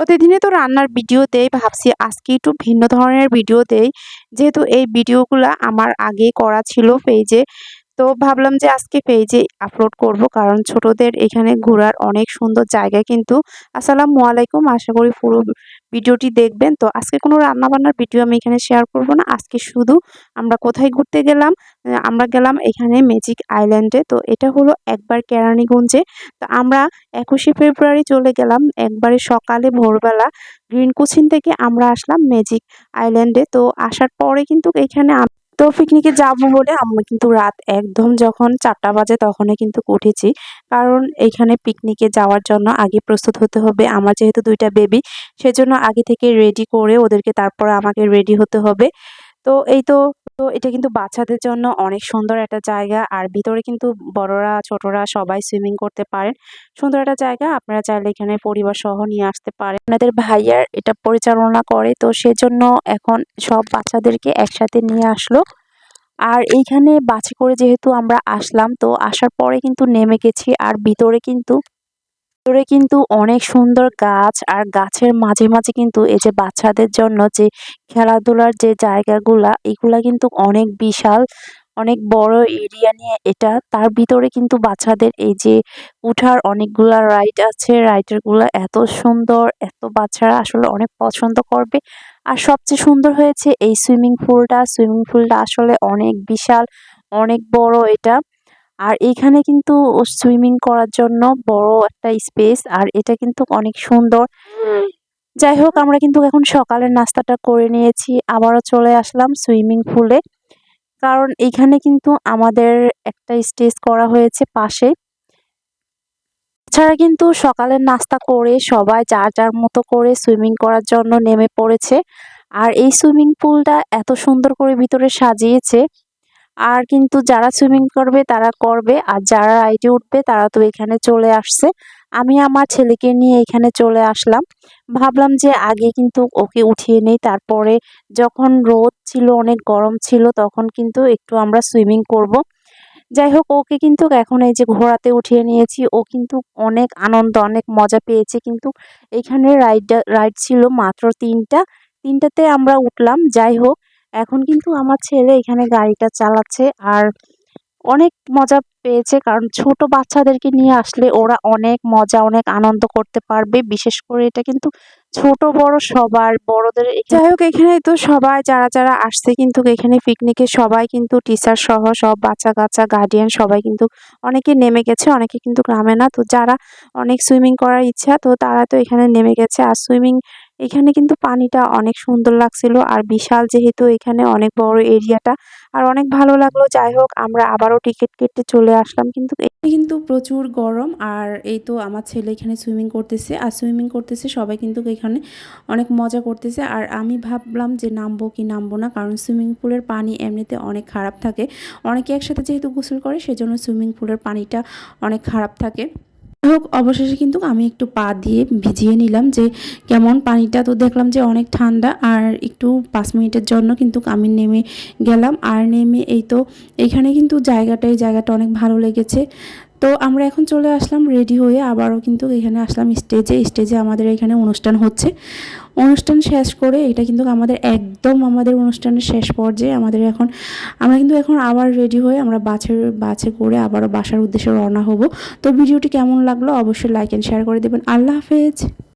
প্রতিদিনই তো রান্নার ভিডিও দেই, ভাবছি আজকে একটু ভিন্ন ধরনের ভিডিও দেই। যেহেতু এই ভিডিওগুলো আমার আগে করা ছিল পেজে তো ভাবলাম যে আজকে পেজে আপলোড করব, কারণ ছোটদের এখানে ঘোরার অনেক সুন্দর জায়গা কিন্তু। আসসালামু আলাইকুম, আশা করি পুরো ভিডিওটি দেখবেন। তো আজকে কোনো রান্নাবান্নার ভিডিও আমি এখানে শেয়ার করব না, আজকে শুধু আমরা কোথায় ঘুরতে গেলাম আমরা গেলাম এখানে ম্যাজিক আইল্যান্ডে তো এটা হলো একবার কেরানীগঞ্জে। তো আমরা একুশে ফেব্রুয়ারি চলে গেলাম, একবারে সকালে ভোরবেলা। গ্রিন কোচিন থেকে আমরা আসলাম ম্যাজিক আইল্যান্ডে তো আসার পরে কিন্তু এখানে তো পিকনিকে যাব বলে আমরা কিন্তু রাত একদম যখন চারটা বাজে তখনই কিন্তু উঠেছি। কারণ এখানে পিকনিকে যাওয়ার জন্য আগে প্রস্তুত হতে হবে। আমার যেহেতু দুইটা বেবি সেজন্য আগে থেকে রেডি করে ওদেরকে তারপর আমাকে রেডি হতে হবে। তো এই তো তো এটা কিন্তু বাচ্চাদের জন্য অনেক সুন্দর একটা জায়গা। আর ভিতরে কিন্তু বড়রা, ছোটরা সবাই সুইমিং করতে পারেন। সুন্দর একটা জায়গা, আপনারা চাইলে এখানে পরিবার সহ নিয়ে আসতে পারেন। আপনাদের ভাইয়ার এটা পরিচালনা করে, তো সেজন্য এখন সব বাচ্চাদেরকে একসাথে নিয়ে আসলো। আর এইখানে বাছে করে যেহেতু আমরা আসলাম, তো আসার পরে কিন্তু নেমে গেছি। আর ভিতরে কিন্তু ভিতরে কিন্তু অনেক সুন্দর গাছ আর গাছের মাঝে মাঝে কিন্তু এই যে বাচ্চাদের জন্য যে খেলাধুলার যে জায়গাগুলা, এগুলা কিন্তু অনেক বিশাল, অনেক বড় এরিয়া নিয়ে এটা। তার ভিতরে কিন্তু বাচ্চাদের এই যে উঠার অনেকগুলা রাইড আছে রাইডারগুলো এত সুন্দর, এত বাচ্চারা আসলে অনেক পছন্দ করবে। আর সবচেয়ে সুন্দর হয়েছে এই সুইমিং পুলটা সুইমিং পুলটা আসলে অনেক বিশাল, অনেক বড় এটা। আর এখানে কিন্তু সুইমিং করার জন্য বড় একটা স্পেস আর এটা কিন্তু অনেক সুন্দর। যাই হোক, আমরা কিন্তু এখন সকালের নাস্তাটা করে নিয়েছি। আবারও চলে আসলাম সুইমিং পুলে কারণ এখানে কিন্তু আমাদের একটা স্টেজ করা হয়েছে পাশে। ছাড়া কিন্তু সকালের নাস্তা করে সবাই যার যার মতো করে সুইমিং করার জন্য নেমে পড়েছে। আর এই সুইমিং পুলটা এত সুন্দর করে ভিতরে সাজিয়েছে। আর কিন্তু যারা সুইমিং করবে, তারা করবে। আর যারা রাইডে উঠবে, তারা তো এখানে চলে আসছে। আমি আমার ছেলেকে নিয়ে এখানে চলে আসলাম। ভাবলাম যে আগে কিন্তু ওকে উঠিয়ে নেই। তারপরে যখন রোদ ছিল, অনেক গরম ছিল, তখন কিন্তু একটু আমরা সুইমিং করব। যাই হোক, ওকে কিন্তু এখন এই যে ঘোড়াতে উঠিয়ে নিয়েছি। ও কিন্তু অনেক আনন্দ, অনেক মজা পেয়েছে। কিন্তু এখানে রাইড রাইড ছিল মাত্র তিনটা। তিনটাতে আমরা উঠলাম। যাই হোক এখন কিন্তু আমার ছেলে এখানে গাড়িটা চালাচ্ছে আর অনেক মজা পেয়েছে কারণ ছোট বাচ্চাদেরকে নিয়ে আসলে ওরা অনেক মজা, অনেক আনন্দ করতে পারবে। বিশেষ করে এটা কিন্তু ছোট, বড় সবার, বড়দের যাই হোক, এখানে তো সবাই, যারা যারা আসছে কিন্তু এখানে পিকনিকে সবাই কিন্তু টিচার সহ সব বাচ্চা কাচ্চা গার্ডিয়ান সবাই কিন্তু অনেকে নেমে গেছে, অনেকে কিন্তু গ্রামে না। তো যারা অনেক সুইমিং করার ইচ্ছা, তো তারা তো এখানে নেমে গেছে। আর সুইমিং এখানে কিন্তু পানিটা অনেক সুন্দর লাগছিল আর বিশাল যেহেতু এখানে অনেক বড় এরিয়াটা আর অনেক ভালো লাগল। যাই হোক, আমরা আবারও টিকিট কেটে চলে আসলাম। কিন্তু কিন্তু প্রচুর গরম আর এই তো আমার ছেলে এখানে সুইমিং করতেছে আর সুইমিং করতেছে, সবাই কিন্তু এখানে অনেক মজা করতেছে। আর আমি ভাবলাম যে নামবো কি নামবো না, কারণ সুইমিং পুলের পানি এমনিতে অনেক খারাপ থাকে। অনেকে একসাথে যেহেতু গোসল করে, সেজন্য সুইমিং পুলের পানিটা অনেক খারাপ থাকে। হোক, অবশেষে কিন্তু আমি একটু পা দিয়ে ভিজিয়ে নিলাম যে কেমন পানিটা, তো দেখলাম যে অনেক ঠান্ডা আর একটু পাঁচ মিনিটের জন্য কিন্তু আমি নেমে গেলাম। আর নেমে এই তো এখানে কিন্তু জায়গাটা, এই জায়গাটা অনেক ভালো লেগেছে। তো আমরা এখন চলে আসলাম রেডি হয়ে আবারও কিন্তু এখানে আসলাম স্টেজে স্টেজে আমাদের এখানে অনুষ্ঠান হচ্ছে। অনুষ্ঠান শেষ করে এটা কিন্তু আমাদের একদম আমাদের অনুষ্ঠানের শেষ পর্যায়ে আমাদের এখন, আমরা কিন্তু এখন আবার রেডি হয়ে আমরা বাসে বাছে করে আবারও বাসার উদ্দেশ্যে রওনা হব। তো ভিডিওটি কেমন লাগল অবশ্যই লাইক অ্যান্ড শেয়ার করে দেবেন। আল্লাহ হাফেজ।